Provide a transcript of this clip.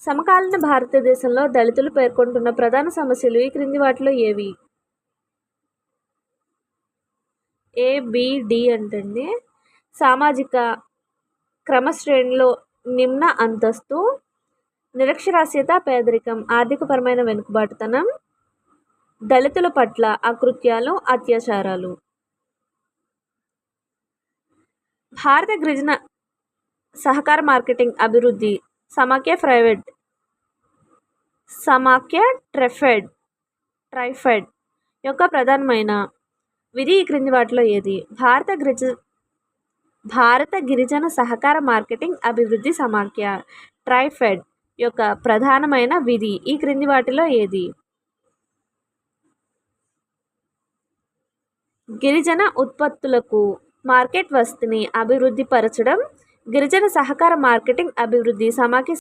సమకాలీన భారతదేశంలో దళితులు పేర్కొంటున్న ప్రధాన సమస్యలు ఈ క్రింది వాటిలో ఏవి? ఏబిడి అంటండి. సామాజిక క్రమశ్రేణిలో నిమ్న అంతస్తు నిరక్షరాస్యత పేదరికం ఆర్థికపరమైన వెనుకబాటుతనం దళితుల పట్ల అకృత్యాలు అత్యాచారాలు. భారత గిరిజన సహకార మార్కెటింగ్ అభివృద్ధి సమాఖ్య ప్రైవేట్. సమాఖ్య ట్రెఫెడ్. ట్రైఫెడ్ యొక్క ప్రధానమైన విధి ఈ క్రింది వాటిలో ఏది? భారత గిరిజ భారత గిరిజన సహకార మార్కెటింగ్ అభివృద్ధి సమాఖ్య ట్రైఫెడ్ యొక్క ప్రధానమైన విధి ఈ క్రింది వాటిలో ఏది? గిరిజన ఉత్పత్తులకు మార్కెట్ వస్తుని అభివృద్ధి పరచడం గిరిజన సహకార మార్కెటింగ్ అభివృద్ధి సమాఖ్య